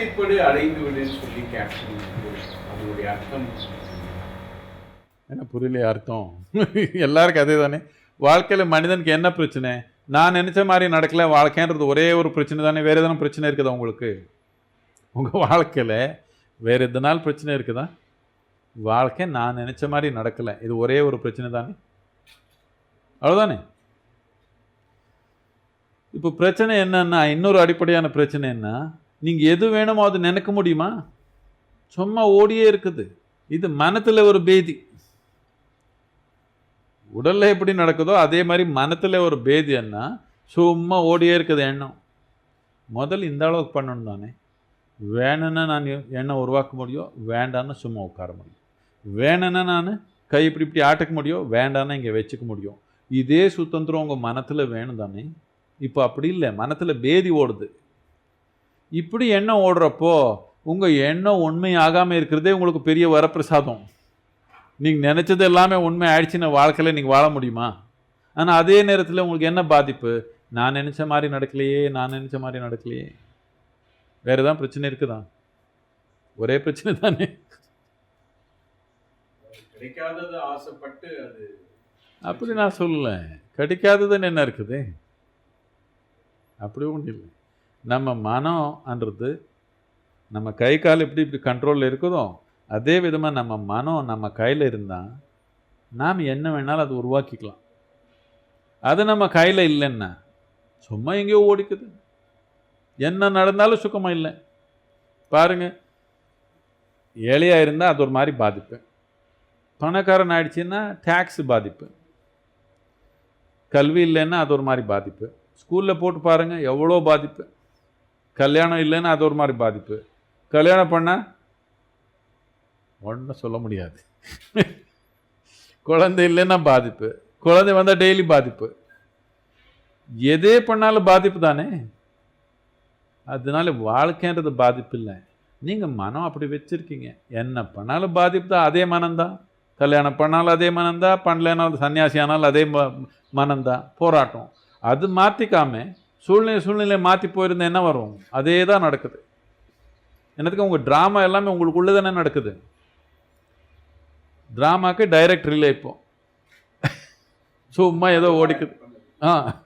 ஆசைப்படு அடைந்து விடுன்னு சொல்லி கேப்ஷன் அதனுடைய அர்த்தம் என்ன புரியலையே அர்த்தம்? எல்லாருக்கும் அதே தானே வாழ்க்கையில் மனிதனுக்கு என்ன பிரச்சனை? நான் நினச்ச மாதிரி நடக்கல வாழ்க்கைன்றது ஒரே ஒரு பிரச்சனை தானே வேறு எதனா பிரச்சனை இருக்குதா உங்களுக்கு? உங்கள் வாழ்க்கையில் வேறு எதனால் பிரச்சனை இருக்குதா? வாழ்க்கை நான் நினச்ச மாதிரி நடக்கலை இது ஒரே ஒரு பிரச்சனை தானே? அவ்வளோதானே இப்போ பிரச்சனை என்னன்னா இன்னொரு அடிப்படையான பிரச்சனை என்ன? நீங்கள் எது வேணுமோ அது நினைக்க முடியுமா? சும்மா ஓடியே இருக்குது. இது மனத்தில் ஒரு பேதி. உடலில் எப்படி நடக்குதோ அதே மாதிரி மனத்தில் ஒரு பேதி என்ன? சும்மா ஓடியே இருக்குது எண்ணம். முதல்ல இந்த அளவுக்கு பண்ணணும் தானே. வேணும்னா நான் எண்ணம் உருவாக்க முடியும் வேண்டான்னு சும்மா உட்கார முடியும். வேணும்னா நான் கை இப்படி இப்படி ஆட்டக்க முடியும் வேண்டான்னு இங்கே வச்சுக்க முடியும். இதே சுதந்திரம் உங்கள் மனத்தில் வேணும் தானே. இப்போ அப்படி இல்லை. மனத்தில் பேதி ஓடுது. இப்படி எண்ணம் ஓடுறப்போ உங்கள் எண்ணம் உண்மை ஆகாமல் இருக்கிறதே உங்களுக்கு பெரிய வரப்பிரசாதம். நீங்கள் நினச்சது எல்லாமே உண்மை ஆயிடுச்சுன்னு வாழ்க்கையில் நீங்கள் வாழ முடியுமா? ஆனால் அதே நேரத்தில் உங்களுக்கு என்ன பாதிப்பு? நான் நினச்ச மாதிரி நடக்கலையே நான் நினச்ச மாதிரி நடக்கலையே. வேறு ஏதாவது பிரச்சனை இருக்குதா? ஒரே பிரச்சனை தானே. கிடைக்காதது ஆசைப்பட்டு அது அப்படி நான் சொல்லலை. கிடைக்காததுன்னு என்ன இருக்குது? அப்படி ஒன்றும் இல்லை. நம்ம மனம்ன்றது நம்ம கை கால் எப்படி இப்படி கண்ட்ரோலில் இருக்குதோ அதே விதமாக நம்ம மனம் நம்ம கையில் இருந்தால் நாம் என்ன வேணாலும் அது உருவாக்கிக்கலாம். அது நம்ம கையில் இல்லைன்னா சும்மா எங்கேயோ ஓடிக்குது. என்ன நடந்தாலும் சுகமாக இல்லை. பாருங்க ஏழையாக இருந்தால் அது ஒரு மாதிரி பாதிப்பு. பணக்காரன் ஆயிடுச்சுன்னா டேக்ஸ் பாதிப்பு. கல்வி இல்லைன்னா அது ஒரு மாதிரி பாதிப்பு. ஸ்கூலில் போட்டு பாருங்கள் எவ்வளோ பாதிப்பு. கல்யாணம் இல்லைன்னா அது ஒரு மாதிரி பாதிப்பு. கல்யாணம் பண்ணால் ஒன்றும் சொல்ல முடியாது. குழந்தை இல்லைன்னா பாதிப்பு. குழந்தை வந்தால் டெய்லி பாதிப்பு. எதே பண்ணாலும் பாதிப்பு தானே? அதனால வாழ்க்கைன்றது பாதிப்பு இல்லை. நீங்கள் மனம் அப்படி வச்சுருக்கீங்க. என்ன பண்ணாலும் பாதிப்பு தான் அதே மனம்தான் கல்யாணம் பண்ணாலும் அதே மனம்தான் பண்ணலனாலும் சன்னியாசி ஆனாலும் அதே ம மனம்தான் போராட்டம். அது மாற்றிக்காமல் சூழ்நிலை சூழ்நிலை மாற்றி போயிருந்தா என்ன வரும்? அதே தான் நடக்குது. என்னத்துக்கு உங்கள் ட்ராமா எல்லாமே உங்களுக்குள்ளே தானே நடக்குது. ட்ராமாக்கு டைரக்ட் ரிலே இப்போ. சும்மா ஏதோ ஓடிக்குது. ஆ.